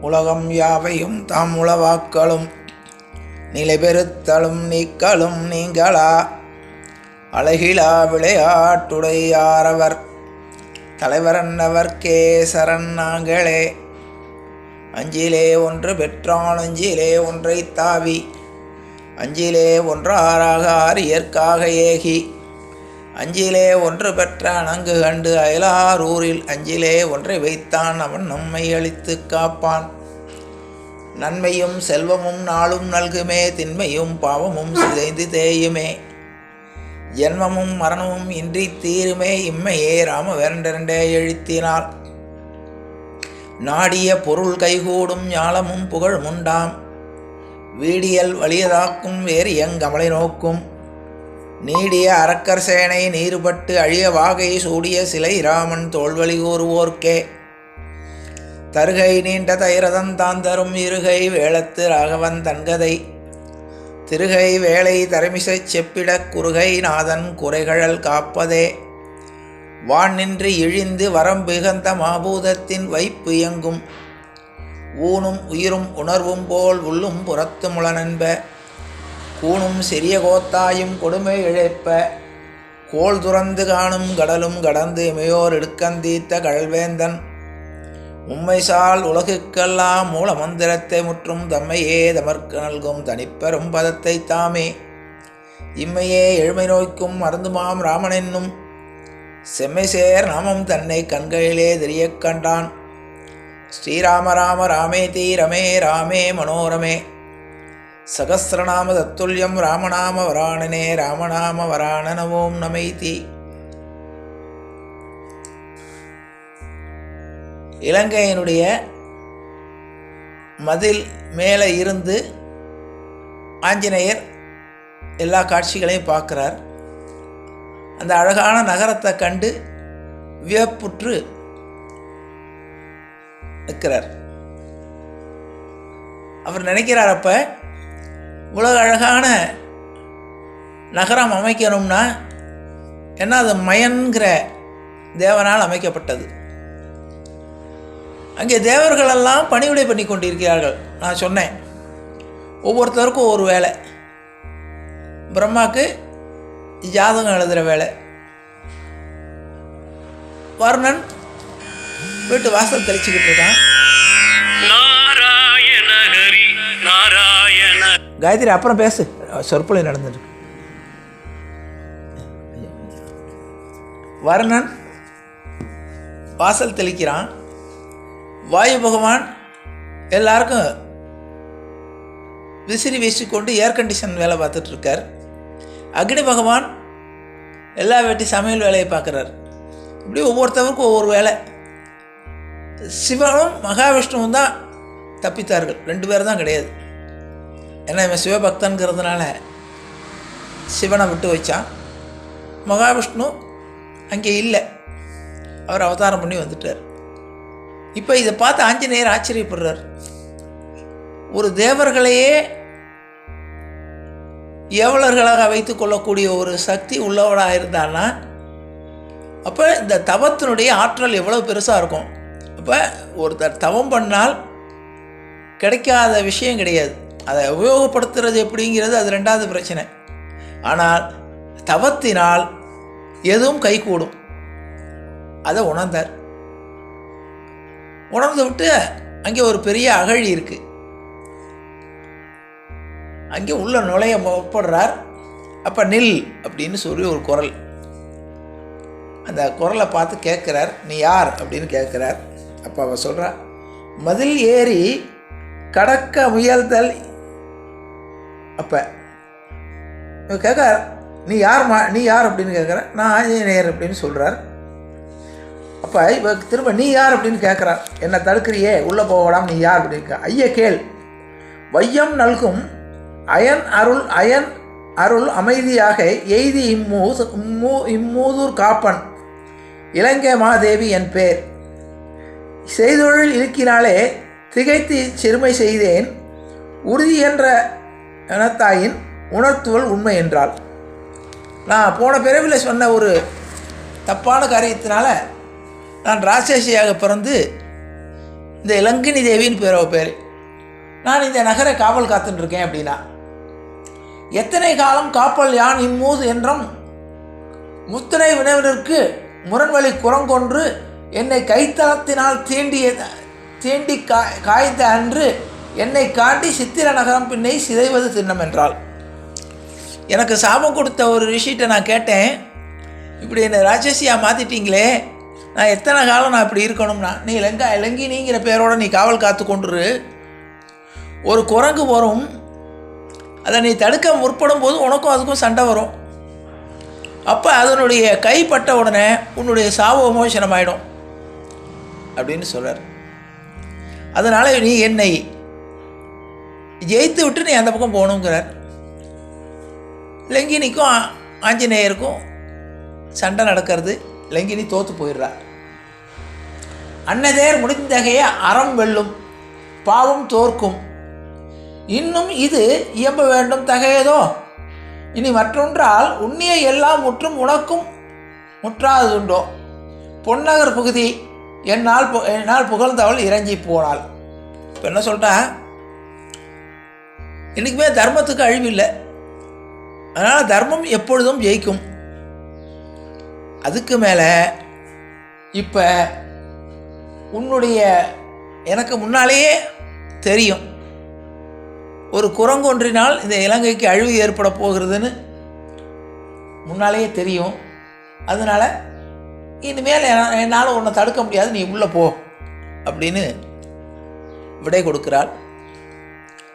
உலகம் யாவையும் தாம் உளவாக்களும் நிலைபெறுத்தலும் நீக்கலும் நீங்களா? அழகிலா விளையாட்டுடையாரவர் தலைவரன்னவர்க்கே கேசரன் நாங்களே. அஞ்சிலே ஒன்று பெற்றான் அஞ்சிலே ஒன்றை தாவி. அஞ்சிலே ஒன்றாராக ஆரியற்காக ஏகி. அஞ்சிலே ஒன்று பெற்றான் அங்கு கண்டு அயலார் ஊரில் அஞ்சிலே ஒன்றை வைத்தான் அவன் நம்மை அழித்து காப்பான். நன்மையும் செல்வமும் நாளும் நல்குமே திண்மையும் பாவமும் சிதைந்து தேயுமே. ஜென்மமும் மரணமும் இன்றி தீருமே இம்மையே ராம வேண்டரண்டே எழுத்தினார். நாடிய பொருள் கைகூடும் ஞாலமும் புகழுமுண்டாம் வீடியல் வலியதாக்கும் வேறு எங்கமலை நோக்கும். நீடிய அரக்கர் சேனை நீர்பட்டு அழிய வாகை சூடிய சிலை ராமன் தோல்வழி கூறுவோர்க்கே தருகை நீண்ட தைரதம் தான் தரும் இருகை வேளத்து ராகவன் தன்கதை. திருகை வேலை தரமிசைச் செப்பிடக் குறுகை நாதன் குறைகழல் காப்பதே. வான் நின்று இழிந்து வரம்பிகந்த மாபூதத்தின் வைப்பு இயங்கும். ஊனும் உயிரும் உணர்வும் போல் உள்ளும் புறத்து முளனன்ப கூணும் சிறிய கோத்தாயும் கொடுமை இழைப்ப. கோள் துறந்து காணும் கடலும் கடந்து இமையோர் இடுக்கந்தீத்த கழல்வேந்தன். உம்மைசால் உலகுக்கெல்லாம் மூல மந்திரத்தை முற்றும் தம்மையே தமர்க்கு நல்கும் தனிப்பெரும் பதத்தை தாமே. இம்மையே எழுமை நோய்க்கும் மறந்துமாம் ராமனென்னும். செம்மைசேர் நாமம் தன்னை கண்களிலே தெரியக் கண்டான். ஸ்ரீராம ராம ராமே தீரமே ராமே மனோரமே. சகசிரநாம தத்துல்யம் ராமநாம வராணனே ராமநாம வராணனவோம் நமைதி. இலங்கையினுடைய மதில் மேலே இருந்து ஆஞ்சநேயர் எல்லா காட்சிகளையும் பார்க்குறார். அந்த அழகான நகரத்தை கண்டு வியப்புற்று நிற்கிறார். அவர் நினைக்கிறார் அப்போ உலக அழகான நகரம் அமைக்கணும்னா என்ன அது மயன்கிற தேவனால் அமைக்கப்பட்டது. அங்கே தேவர்களெல்லாம் பணிவிடை பண்ணி கொண்டிருக்கிறார்கள். நான் சொன்னேன். ஒவ்வொருத்தருக்கும் ஒவ்வொரு வேலை. பிரம்மாவுக்கு ஜாதகம் எழுதுகிற வேலை. வருணன் வீட்டு வாசல் தெளிச்சுக்கிட்டு இருக்கான். நாராயண ஹரி நாராயண காயத்ரி அப்புறம் பேசு. சொற்பொழி நடந்துட்டு வர்ணன் வாசல் தெளிக்கிறான். வாயு பகவான் எல்லாருக்கும் விசிறி வீசிக்கொண்டு ஏர் கண்டிஷன் வேலை பார்த்துட்டு இருக்கார். அக்னி பகவான் எல்லா வேட்டி சமையல் வேலையை பார்க்குறாரு. இப்படி ஒவ்வொருத்தவருக்கும் ஒவ்வொரு வேலை. சிவனும் மகாவிஷ்ணுவும் தான் தப்பித்தார்கள். ரெண்டு பேர் தான் கிடையாது. ஏன்னா இவன் சிவபக்தன்கிறதுனால சிவனை விட்டு வச்சான். மகாவிஷ்ணு அங்கே இல்லை. அவர் அவதாரம் பண்ணி வந்துட்டார். இப்போ இதை பார்த்து ஆஞ்சநேயர் ஆச்சரியப்படுறார். ஒரு தேவர்களையே ஏவலர்களாக வைத்து கொள்ளக்கூடிய ஒரு சக்தி உள்ளவனாக இருந்தான்னா அப்போ இந்த தவத்தினுடைய ஆற்றல் எவ்வளோ பெருசாக இருக்கும். அப்போ ஒருத்தர் தவம் பண்ணால் கிடைக்காத விஷயம் கிடையாது. அதை உபயோகப்படுத்துறது எப்படிங்கிறது அது ரெண்டாவது பிரச்சனை. ஆனால் தவத்தினால் எதுவும் கைகூடும். அதை உணர்ந்தார். உணர்ந்து விட்டு அங்கே ஒரு பெரிய அகழி இருக்குது அங்கே உள்ள நுழைய முற்படுறார். அப்போ நில் அப்படின்னு சொல்லி ஒரு குரல். அந்த குரலை பார்த்து கேட்குறார். நீ யார்? அப்படின்னு கேட்குறார். அப்போ அவள் சொல்கிறா மதில் ஏறி கடக்க முயல்தல் அப்போ கேட்க நீ யார்மா நீ யார்? அப்படின்னு கேட்குற நான் ஆஞ்சநேயர் அப்படின்னு சொல்கிறார் அப்போ இப்போ திரும்ப நீ யார்? அப்படின்னு கேட்குறார் என்னை தடுக்கிறியே? உள்ளே போகலாம் நீ யார்? அப்படின்னு ஐய கேள். வையம் நல்கும் அயன் அருள் அயன் அருள் அமைதியாக எய்தி இம்மூ இம்மூ இம்மூதூர் காப்பன். இலங்கை மாதேவி என் பேர். செய்தொழில் இருக்கினாலே திகைத்து சிறுமை செய்தேன். உறுதி என்ற இனத்தாயின் உணர்த்துவல் உண்மை என்றால். நான் போன பிறவியில் சொன்ன ஒரு தப்பான காரியத்தினால நான் ராட்சசியாக பிறந்து இந்த இலங்கினி தேவின்னு பேர் பேர். நான் இந்த நகரை காவல் காத்துட்டுருக்கேன் அப்படின்னா. எத்தனை காலம் காப்பல் யான் இம்மூது என்றும் முத்தனை வினவினருக்கு முரண்வழி குரங்கொன்று என்னை கைத்தளத்தினால் தீண்டிய தீண்டி கா காய்ந்த அன்று என்னை காட்டி சித்திர நகரம் பின்னை சிதைவது திண்ணம் என்றாள். எனக்கு சாபம் கொடுத்த ஒரு ரிஷிட்ட நான் கேட்டேன் இப்படி என்னை ராட்சசியாக மாற்றிட்டீங்களே நான் எத்தனை காலம் நான் இப்படி இருக்கணும்னா? நீ இலங்கா இலங்கினிங்கிற பேரோட நீ காவல் காத்து கொண்டுரு. ஒரு குரங்கு வரும் அதை நீ தடுக்க முற்படும் போது உனக்கும் அதுக்கும் சண்டை வரும். அப்போ அதனுடைய கைப்பட்ட உடனே உன்னுடைய சாவு விமோசனம் ஆகிடும் அப்படின்னு சொல்கிறார் அதனால் நீ என்னை ஜெயித்து விட்டு நீ அந்த பக்கம் போகணுங்கிறார். லெங்கினிக்கும் ஆஞ்சநேயருக்கும் சண்டை நடக்கிறது. லெங்கினி தோற்று போயிடுறார். அன்னதேர் முடிந்தகைய அறம் வெல்லும் பாவம் தோற்கும். இன்னும் இது இயம்ப வேண்டும் தகையதோ? இனி மற்றொன்றால் உண்ணிய எல்லாம் முற்றும் உனக்கும் முற்றாததுண்டோ? பொன்னகர் புகுதி என்னால் பு- என்னால் புகழ்ந்தவள் இறங்கி போனாள். இப்போ என்ன சொல்லிட்டா? என்றைக்குமே தர்மத்துக்கு அழிவில்லை. அதனால் தர்மம் எப்பொழுதும் ஜெயிக்கும். அதுக்கு மேலே இப்போ உன்னுடைய எனக்கு முன்னாலேயே தெரியும். ஒரு குரங்கொன்றினால் இந்த இலங்கைக்கு அழிவு ஏற்பட போகிறதுன்னு முன்னாலேயே தெரியும். அதனால் இனிமேல் என்னால் உன்னை தடுக்க முடியாது நீ உள்ளே போ அப்படின்னு விடை கொடுக்கிறாள்.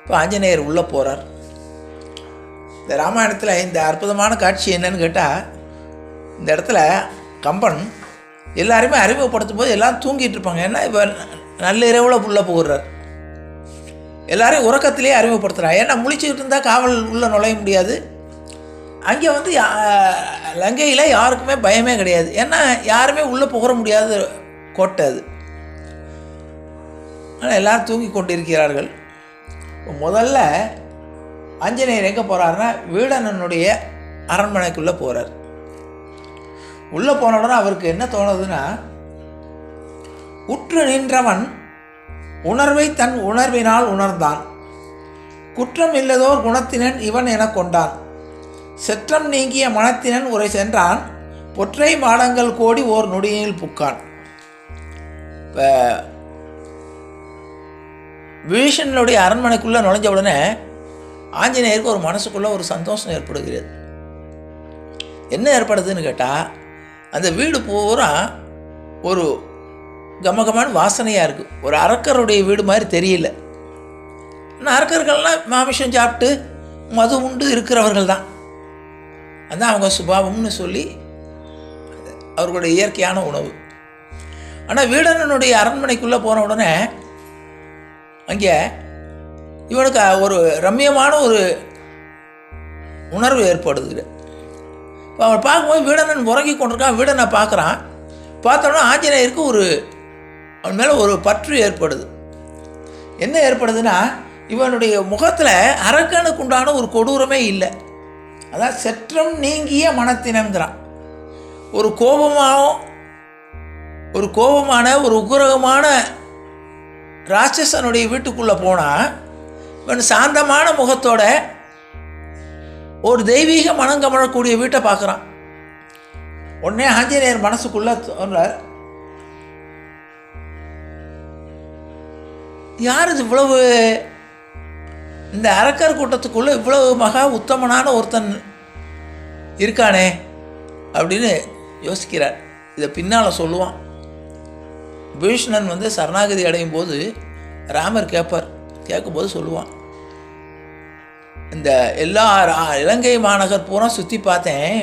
இப்போ ஆஞ்சநேயர் உள்ளே போகிறார் இந்த ராமாயணத்தில் இந்த அற்புதமான காட்சி என்னன்னு கேட்டால் இந்த இடத்துல கம்பன் எல்லாருமே அறிமுகப்படுத்தும் போது எல்லாம் தூங்கிட்டு இருப்பாங்க. ஏன்னா இப்போ நள்ளிரவில் உள்ளே போகிறார். எல்லாரையும் உறக்கத்திலேயே அறிமுகப்படுத்துகிறார் ஏன்னா முழிச்சுக்கிட்டு இருந்தால் காவல் உள்ளே நுழைய முடியாது. அங்கே வந்து யா- லங்கையில் யாருக்குமே பயமே கிடையாது. ஏன்னா யாருமே உள்ளே போகிற முடியாத கோட்டை அது. ஆனால் எல்லோரும் தூங்கி கொண்டிருக்கிறார்கள். முதல்ல ஆஞ்சநேயர் எங்கே போகிறாருன்னா வீடனனுடைய அரண்மனைக்குள்ளே போகிறார் உள்ளே போன உடனே அவருக்கு என்ன தோணுதுன்னா உற்று நின்றவன் உணர்வை தன் உணர்வினால் உணர்ந்தான். குற்றம் இல்லதோர் குணத்தினன் இவன் எனக் கொண்டான். செற்றம் நீங்கிய மனத்தினன் உரை சென்றான். பொற்றை மாடங்கள் கோடி ஓர் நொடியில் புக்கான். இப்போ விபீஷணனுடைய அரண்மனைக்குள்ளே நுழைஞ்ச உடனே ஆஞ்சநேயருக்கு ஒரு மனசுக்குள்ளே ஒரு சந்தோஷம் ஏற்படுகிறது. என்ன ஏற்படுதுன்னு கேட்டால் அந்த வீடு பூரா ஒரு கமகமான வாசனையாக இருக்குது ஒரு அரக்கருடைய வீடு மாதிரி தெரியல. ஆனால் அரக்கர்கள்லாம் மாமிசம் சாப்பிட்டு மது உண்டு இருக்கிறவர்கள் தான். அதான் அவங்க சுபாவம்னு சொல்லி அவர்களுடைய இயற்கையான உணவு. ஆனால் வீடனனுடைய அரண்மனைக்குள்ளே போன உடனே அங்கே இவனுக்கு ஒரு ரம்மியமான ஒரு உணர்வு ஏற்படுது. இப்போ அவன் பார்க்கும்போது வீடனன் உறங்கி கொண்டிருக்கான். வீடனை பார்க்குறான். பார்த்தோன்னா ஆஞ்சநேயருக்கு ஒரு அவன் மேலே ஒரு பற்று ஏற்படுது. என்ன ஏற்படுதுன்னா இவனுடைய முகத்தில் அரக்கனுக்கு உண்டான ஒரு கொடூரமே இல்லை. அதான் செற்றம் நீங்கிய மனத்தினங்கிறான். ஒரு கோபமாகவும் ஒரு கோபமான ஒரு உக்ரகமான ராட்சசனுடைய வீட்டுக்குள்ளே போனால் இவன் சாந்தமான முகத்தோட ஒரு தெய்வீக மனம் கமழக்கூடிய வீட்டை பார்க்குறான். உடனே ஆஞ்சநேயர் மனசுக்குள்ளே தோன்றார் யார் இது இவ்வளவு இந்த அரக்கர் கூட்டத்துக்குள்ளே இவ்வளவு மகா உத்தமனான ஒருத்தன் இருக்கானே அப்படின்னு யோசிக்கிறார். இதை பின்னால் சொல்லுவான். பீஷ்ணன் வந்து சரணாகதி அடையும் போது ராமர் கேட்பார் கேட்கும்போது சொல்லுவான் இந்த எல்லா ரா- இலங்கை மாநகர் பூரா சுற்றி பார்த்தேன்.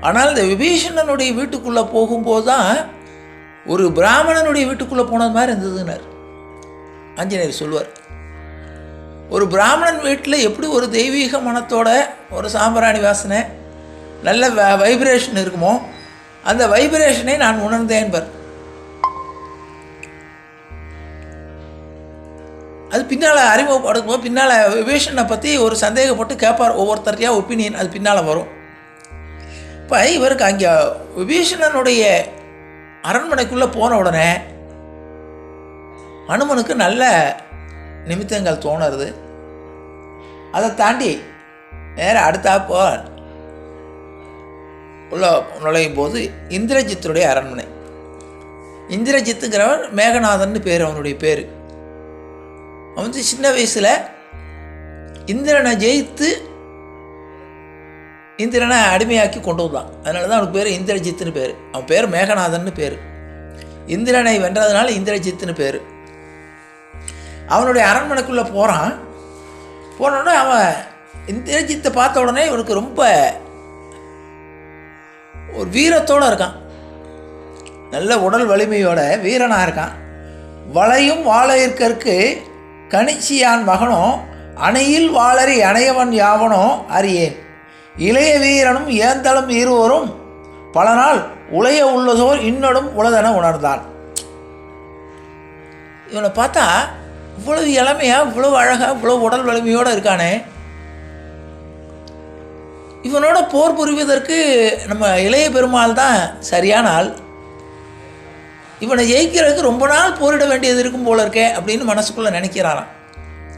ஆனால் இந்த விபீஷணனுடைய வீட்டுக்குள்ளே போகும்போது தான் ஒரு பிராமணனுடைய வீட்டுக்குள்ளே போனது மாதிரி இருந்ததுன்னார். ஆஞ்சநேயர் சொல்லுவார் ஒரு பிராமணன் வீட்டில் எப்படி ஒரு தெய்வீக மனத்தோட ஒரு சாம்பிராணி வாசனை நல்ல வைப்ரேஷன் இருக்குமோ அந்த வைப்ரேஷனை நான் உணர்ந்தேன் அது பின்னால் அறிமுகப்படுத்தும் பின்னால் விபீஷனை பற்றி ஒரு சந்தேகப்பட்டு கேட்பார் ஒவ்வொருத்தரையா ஒப்பீனியன் அது பின்னால் வரும். இப்போ இவருக்கு அங்கே விபீஷணனுடைய அரண்மனைக்குள்ளே போன உடனே அனுமனுக்கு நல்ல நிமித்தங்கள் தோணுறது அதை தாண்டி நேராக அடுத்தாப்போ உள்ள நுழையும் போது இந்திரஜித்துடைய அரண்மனை. இந்திரஜித்துங்கிறவன் மேகநாதன் பேர் அவனுடைய பேர். அவன் வந்து சின்ன வயசில் இந்திரனை ஜெயித்து இந்திரனை அடிமையாக்கி கொண்டு வந்தான். அதனால தான் அவனுக்கு பேர் இந்திரஜித்துன்னு பேர். அவன் பேர் மேகநாதன்னு பேர். இந்திரனை வென்றதுனால இந்திரஜித்துன்னு பேர். அவனுடைய அரண்மனைக்குள்ளே போகிறான் போனோடனே அவன் இந்திரஜித்தை பார்த்த உடனே இவனுக்கு ரொம்ப ஒரு வீரத்தோடு இருக்கான். நல்ல உடல் வலிமையோட வீரனாக இருக்கான். வளையும் வாழையிற்கற்கு கணிச்சியான் மகனோ அணையில் வாழறி அணையவன் யாவனோ அறியேன். இளைய வீரனும் ஏந்தலும் இருவரும் பல நாள் உலைய உள்ளதோர் இன்னொடும் உளதென உணர்ந்தான். இவனை பார்த்தா இவ்வளவு இளமையா இவ்வளவு அழகா இவ்வளவு உடல் வலிமையோடு இருக்கானே. இவனோட போர் புரிவதற்கு நம்ம இளைய பெருமாள் தான் சரியான ஆள். இவனை ஜெயிக்கிறதுக்கு ரொம்ப நாள் போரிட வேண்டியது இருக்கும் போல இருக்கே அப்படின்னு மனசுக்குள்ளே நினைக்கிறாராம்.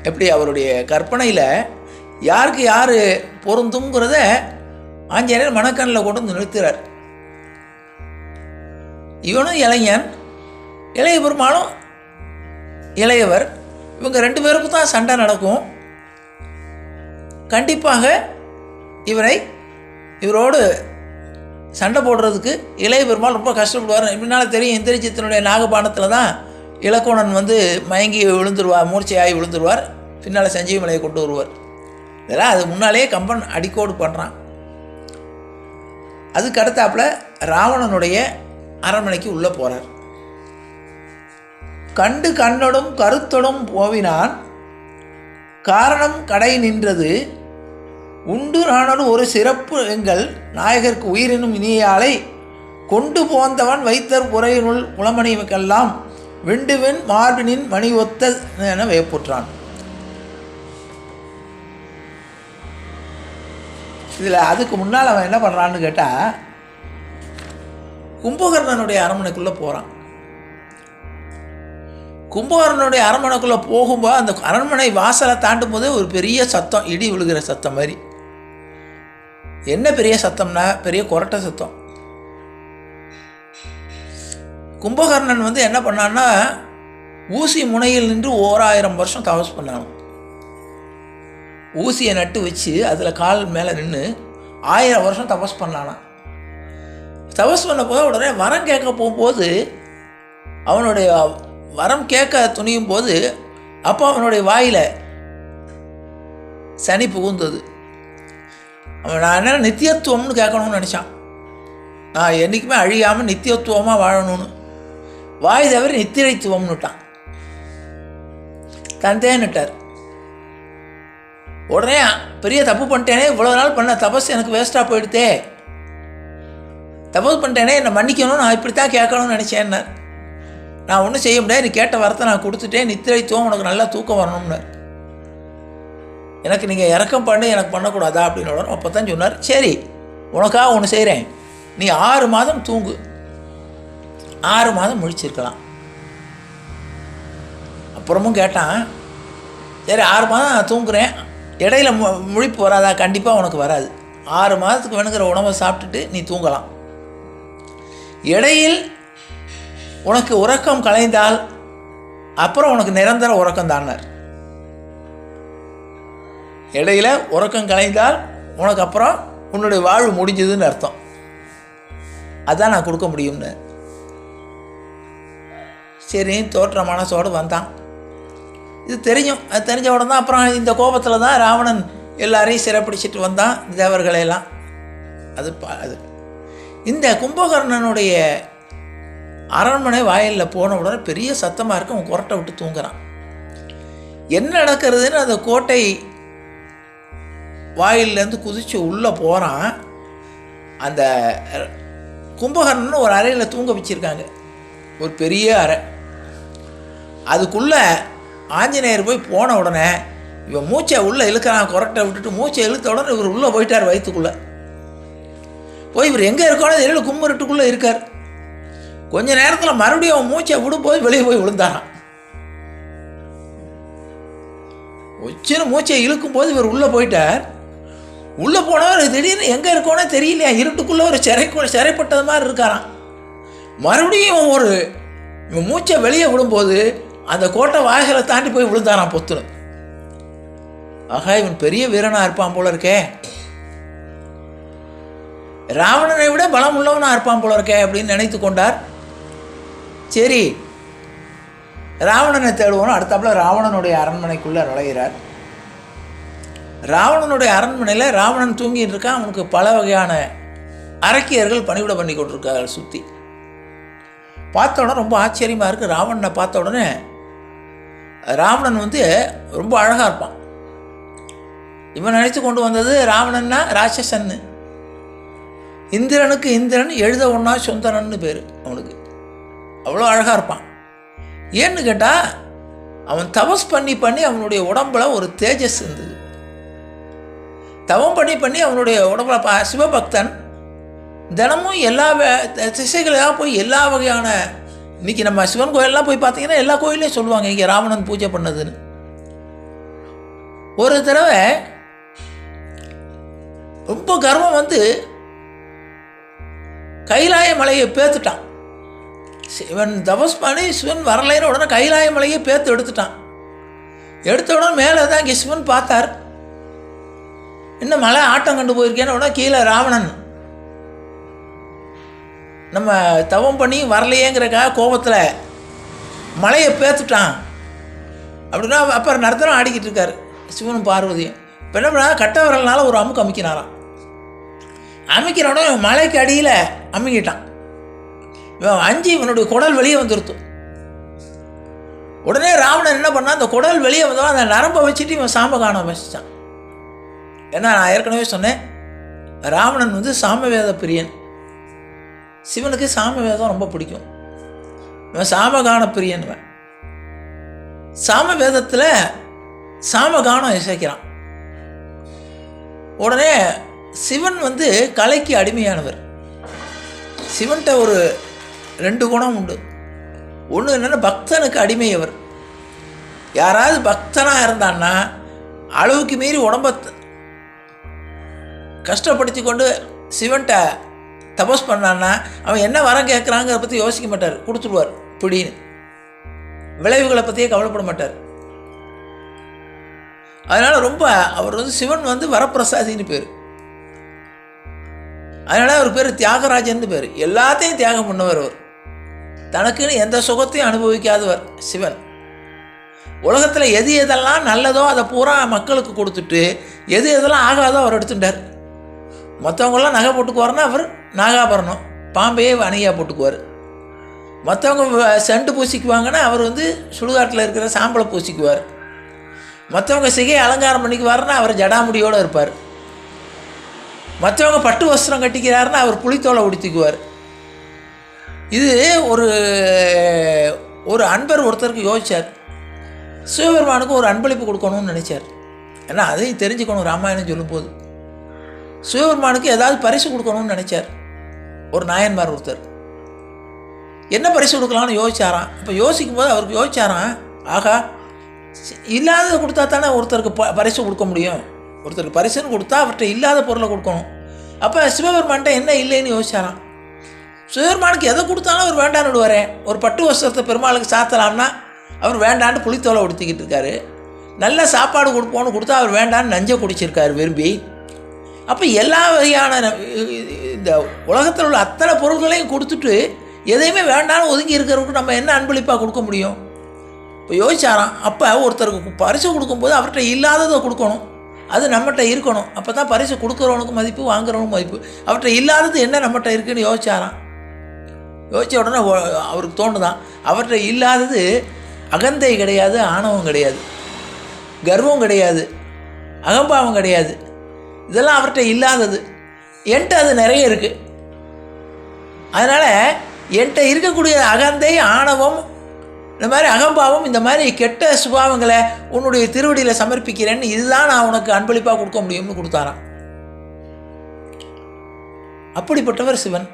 எப்படி அவருடைய கற்பனையில் யாருக்கு யார் பொருந்துங்கிறத ஆஞ்சநேயர் மனக்கண்ணில் கொண்டு வந்து நிறுத்துறார். இவனும் இளைஞன் இளைய பெருமாளும் இளையவர் இவங்க ரெண்டு பேருக்கும் தான் சண்டை நடக்கும். கண்டிப்பாக இவரை இவரோடு சண்டை போடுறதுக்கு இளைய பெருமாள் ரொம்ப கஷ்டப்படுவார். முன்னால் தெரியும் இந்திரஜித்தினுடைய நாகபானத்தில் தான் இலக்கோணன் வந்து மயங்கி விழுந்துருவார் மூர்ச்சையாகி விழுந்துருவார். பின்னால் சஞ்சீவி மலையை கொண்டு வருவார். இதெல்லாம் அது முன்னாலேயே கம்பன் அடிக்கோடு பண்ணுறான் அதுக்கு அடுத்தாப்புல ராவணனுடைய அரண்மனைக்கு உள்ளே போகிறார் கண்டு கண்ணொடும் கருத்தொடும் போவினான். காரணம் கடை நின்றது உண்டு நானொரு ஒரு சிறப்பு எங்கள் நாயகருக்கு உயிரினும் இனியாலை கொண்டு போந்தவன் வைத்தர் உரையினுள் குளமணிவுக்கெல்லாம் விண்டுவின் மார்பினின் மணி ஒத்த என வியப்புற்றான் இதில் அதுக்கு முன்னால் அவன் என்ன பண்ணுறான்னு கேட்டால் கும்பகர்ணனுடைய அரண்மனைக்குள்ளே போகிறான் கும்பகர்ணனுடைய அரண்மனைக்குள்ளே போகும்போது அந்த அரண்மனை வாசலை தாண்டும் போதே ஒரு பெரிய சத்தம் இடி விழுகிற சத்தம் மாதிரி. என்ன பெரிய சத்தம்னா பெரிய கொரட்டை சத்தம். கும்பகர்ணன் வந்து என்ன பண்ணான்னா ஊசி முனையில் நின்று ஓராயிரம் வருஷம் தவசு பண்ணான். ஊசியை நட்டு வச்சு அதில் கால் மேலே நின்று ஆயிரம் வருஷம் தபஸ் பண்ணானாம் தபஸ் பண்ண போது உடனே வரம் கேட்க போகும்போது அவனுடைய வரம் கேட்க துணியும் போது அப்போ அவனுடைய வாயில் சனி புகுந்தது. நான் என்ன நித்தியத்துவம்னு கேட்கணும்னு நினச்சான். நான் என்றைக்குமே அழியாமல் நித்தியத்துவமாக வாழணும்னு. வாய் தவிர நித்திரைத்துவம்னுட்டான் தந்தேன்னுட்டார். உடனே பெரிய தப்பு பண்ணிட்டேனே இவ்வளோ நாள் பண்ண தபஸ் எனக்கு வேஸ்ட்டாக போயிடுதே தபஸ் பண்ணிட்டேனே என்னை மன்னிக்கணும் நான் இப்படி தான் கேட்கணும்னு நினச்சேன்னார். நான் ஒன்றும் செய்ய முடியாது நீ கேட்ட வரத்தை நான் கொடுத்துட்டேன் நித்திரைத்துவம் உனக்கு நல்லா தூக்கம் வரணும்னார். எனக்கு நீங்கள் இறக்கம் பண்ணி எனக்கு பண்ணக்கூடாதா அப்படின்னு உடனே அப்போ தான் சொன்னார். சரி உனக்காக ஒன்று செய்கிறேன் நீ ஆறு மாதம் தூங்கு. ஆறு மாதம் முழிச்சிருக்கலாம். அப்புறமும் கேட்டான் சரி ஆறு மாதம் நான் தூங்குறேன். இடையில மு முழிப்பு வராதா? கண்டிப்பாக உனக்கு வராது. ஆறு மாதத்துக்கு வேணுங்கிற உணவை சாப்பிட்டுட்டு நீ தூங்கலாம். இடையில் உனக்கு உறக்கம் கலைந்தால் அப்புறம் உனக்கு நிரந்தர உறக்கம் தானார் இடையில் உறக்கம் கலைந்தால் உனக்கு அப்புறம் உன்னுடைய வாழ்வு முடிஞ்சதுன்னு அர்த்தம். அதான் நான் கொடுக்க முடியும்னு. சரி தோற்ற மனசோடு வந்தான். இது தெரியும். அது தெரிஞ்ச உடனே அப்புறம் இந்த கோபத்தில் தான் ராவணன் எல்லாரையும் சிறப்பிடிச்சிட்டு வந்தான் தேவர்களையெல்லாம் அது ப அது. இந்த கும்பகர்ணனுடைய அரண்மனை வாயிலில் போன உடனே பெரிய சத்தமாக இருக்கு அவன் குரட்டை விட்டு தூங்குறான். என்ன நடக்கிறதுன்னு அந்த கோட்டை வாயிலேருந்து குதித்து உள்ளே போகிறான். அந்த கும்பகர்ணன் ஒரு அறையில் தூங்க வச்சுருக்காங்க. ஒரு பெரிய அறை. அதுக்குள்ளே ஆஞ்சநேயர் போய் போன உடனே இவன் மூச்சை உள்ளே இழுக்கிறான் குரட்டை விட்டுட்டு மூச்சை இழுத்த உடனே இவர் உள்ளே போயிட்டார் வயிற்றுக்குள்ளே. போய் இவர் எங்கே இருக்கானோ தெரியல கும்பருட்டுக்குள்ளே இருக்கார். கொஞ்ச நேரத்தில் மறுபடியும் அவன் மூச்சை விடும் போது வெளியே போய் விழுந்தாரான் உச்சின மூச்சை இழுக்கும்போது இவர் உள்ளே போயிட்டார். உள்ளே போனவர் திடீர்னு எங்கே இருக்கோனே தெரியலையா? இருட்டுக்குள்ளே ஒரு சிறைக்குள்ள சிறைப்பட்டது மாதிரி இருக்காராம். மறுபடியும் ஒரு இவன் மூச்சை வெளியே விடும்போது அந்த கோட்டை வாய்களை தாண்டி போய் விழுந்தாராம் பொத்துன்னு ஆகா இவன் பெரிய வீரனாக இருப்பான் போல இருக்கே. ராவணனை விட பலம் உள்ளவனாக இருப்பான் போல இருக்கே அப்படின்னு நினைத்து கொண்டார். சரி ராவணனை தேடுவோம் அடுத்தாப்புல ராவணனுடைய அரண்மனைக்குள்ளே நுழைகிறார் ராவணனுடைய அரண்மனையில் ராவணன் தூங்கிட்டு இருக்கான். அவனுக்கு பல வகையான அரக்கியர்கள் பணிவிட பண்ணி கொண்டிருக்கார்கள் சுற்றி பார்த்த உடனே ரொம்ப ஆச்சரியமாக இருக்குது ராவணனை பார்த்த உடனே ராவணன் வந்து ரொம்ப அழகாக இருப்பான். இவன் நினைத்து கொண்டு வந்தது ராவணன்னா ராட்சசன்னு. இந்திரனுக்கு இந்திரன் எழுத ஒன்றா சுந்தரன்னு பேர் அவனுக்கு. அவ்வளோ அழகாக இருப்பான். ஏன்னு கேட்டால் அவன் தபஸ் பண்ணி பண்ணி அவனுடைய உடம்புல ஒரு தேஜஸ் இருந்தது. தவம் பண்ணி பண்ணி அவனுடைய உடம்புல பா சிவபக்தன் தினமும் எல்லா திசைகளாக போய் எல்லா வகையான இன்னைக்கு நம்ம சிவன் கோயிலெலாம் போய் பார்த்தீங்கன்னா எல்லா கோயிலையும் சொல்லுவாங்க இங்கே ராவணன் பூஜை பண்ணதுன்னு. ஒரு தடவை ரொம்ப கர்வம் வந்து கைலாய மலையை பேத்துட்டான். சிவன் தபஸ் பண்ணி சிவன் வரலைன்னு உடனே கைலாய மலையை பேத்து எடுத்துட்டான். எடுத்த உடனே மேலே தான் இங்கே சிவன் பார்த்தார். இன்னும் மலை ஆட்டம் கண்டு போயிருக்கேன்னு உடனே கீழே ராவணன். நம்ம தவம் பண்ணி வரலையேங்கிறக்காக கோபத்தில் மலையை பேத்துட்டான். அப்படின்னா அப்புறம் நர்த்தனம் ஆடிக்கிட்டு இருக்காரு சிவனும் பார்வதியும். இப்போ என்ன பண்ணா கட்ட விரல்னால ஒரு அமுக்கு அமைக்கினாராம் அமுக்கின இவன் மலைக்கு அடியில் அமுக்கிட்டான். இவன் அஞ்சு இவனுடைய குடல் வெளியே வந்துருத்தும் உடனே ராவணன் என்ன பண்ணான் அந்த குடல் வெளியே வந்தவன் அந்த நரம்பை வச்சுட்டு இவன் சாம்பை காண வச்சிட்டான் ஏன்னா நான் ஏற்கனவே சொன்னேன் ராவணன் வந்து சாமவேத பிரியன். சிவனுக்கு சாமவேதம் ரொம்ப பிடிக்கும். இவன் சாமகான பிரியன்வன் சாமவேதத்தில் சாமகானம் இசைக்கிறான். உடனே சிவன் வந்து கலைக்கு அடிமையானவர். சிவன்கிட்ட ஒரு ரெண்டு குணம் உண்டு. ஒன்று என்னென்னா பக்தனுக்கு அடிமை அவர் யாராவது பக்தனாக இருந்தான்னா அளவுக்கு மீறி உடம்ப கஷ்டப்படுத்தி கொண்டு சிவன்கிட்ட தபஸ் பண்ணான்னா அவன் என்ன வரம் கேட்குறாங்கிறத பற்றி யோசிக்க மாட்டார். கொடுத்துருவார். பிடின்னு விளைவுகளை பற்றியே கவலைப்பட மாட்டார். அதனால் ரொம்ப அவர் வந்து சிவன் வந்து வரப்பிரசாதின்னு பேர். அதனால் அவர் பேர் தியாகராஜன்னு பேர். எல்லாத்தையும் தியாகம் பண்ணவர் அவர். தனக்குன்னு எந்த சுகத்தையும் அனுபவிக்காதவர் சிவன். உலகத்தில் எது எதெல்லாம் நல்லதோ அதை பூரா மக்களுக்கு கொடுத்துட்டு எது எதெல்லாம் ஆகாதோ அவர் எடுத்துட்டார். மற்றவங்களாம் நகை போட்டுக்குவார்னா அவர் நாகாபரணம் பாம்பையே அணையாக போட்டுக்குவார். மற்றவங்க செண்டு பூசிக்குவாங்கன்னா அவர் வந்து சுடுகாட்டில் இருக்கிற சாம்பலை பூசிக்குவார். மற்றவங்க சிகை அலங்காரம் பண்ணிக்குவாருன்னா அவர் ஜடாமுடியோடு இருப்பார். மற்றவங்க பட்டு வஸ்திரம் கட்டிக்கிறாருன்னா அவர் புளித்தோலை உடுத்திக்குவார். இது ஒரு ஒரு அன்பர் ஒருத்தருக்கு யோசிச்சார். சிவபெருமானுக்கு ஒரு அன்பளிப்பு கொடுக்கணும்னு நினைச்சார். ஏன்னா அதையும் தெரிஞ்சுக்கணும் ராமாயணம் சொல்லும்போது. சிவபெருமானுக்கு ஏதாவது பரிசு கொடுக்கணும்னு நினச்சார். ஒரு நாயன்மார் ஒருத்தர். என்ன பரிசு கொடுக்கலாம்னு யோசிச்சாராம். இப்போ யோசிக்கும் போது அவருக்கு யோசிச்சாராம் ஆகா சி- இல்லாததை கொடுத்தா தானே ஒருத்தருக்கு ப பரிசு கொடுக்க முடியும். ஒருத்தருக்கு பரிசுன்னு கொடுத்தா அவர்கிட்ட இல்லாத பொருளை கொடுக்கணும். அப்போ சிவபெருமான்கிட்ட என்ன இல்லைன்னு யோசிச்சாராம். சிவபெருமானுக்கு எதை கொடுத்தாலும் அவர் வேண்டான்னு விடுவாரே. ஒரு பட்டு வஸ்திரத்தை பெருமாளுக்கு சாத்தலாம்னா அவர் வேண்டான்னு புளித்தோலை உடுத்திக்கிட்டு இருக்காரு. நல்ல சாப்பாடு கொடுப்போன்னு கொடுத்தா அவர் வேண்டான்னு நஞ்சை குடிச்சிருக்காரு விரும்பி. அப்போ எல்லா வகையான இந்த உலகத்தில் உள்ள அத்தனை பொருள்களையும் கொடுத்துட்டு எதையுமே வேண்டாம்னு ஒதுங்கி இருக்கிறவருக்கு நம்ம என்ன அன்பளிப்பாக கொடுக்க முடியும்? இப்போ யோசிச்சாராம் அப்போ ஒருத்தருக்கு பரிசு கொடுக்கும்போது அவர்கிட்ட இல்லாததை கொடுக்கணும். அது நம்மகிட்ட இருக்கணும். அப்போ தான் பரிசு கொடுக்குறவனுக்கு மதிப்பு வாங்குறவனுக்கு மதிப்பு. அவர்கிட்ட இல்லாதது என்ன நம்மகிட்ட இருக்குன்னு யோசிச்சாராம். யோசித்த உடனே அவருக்கு தோணுதான் அவர்கிட்ட இல்லாதது அகந்தை கிடையாது ஆணவம் கிடையாது. கர்வம் கிடையாது. அகம்பாவம் கிடையாது. இதெல்லாம் அவர்கிட்ட இல்லாதது. என்கிட்ட அது நிறைய இருக்குது அதனால் என்கிட்ட இருக்கக்கூடிய அகந்தை ஆணவம் இந்த மாதிரி அகம்பாவம் இந்த மாதிரி கெட்ட சுபாவங்களை உன்னுடைய திருவடியில் சமர்ப்பிக்கிறேன்னு இதுதான் நான் உனக்கு அன்பளிப்பாக கொடுக்க முடியும்னு கொடுத்தாராம். அப்படிப்பட்டவர் சிவன்.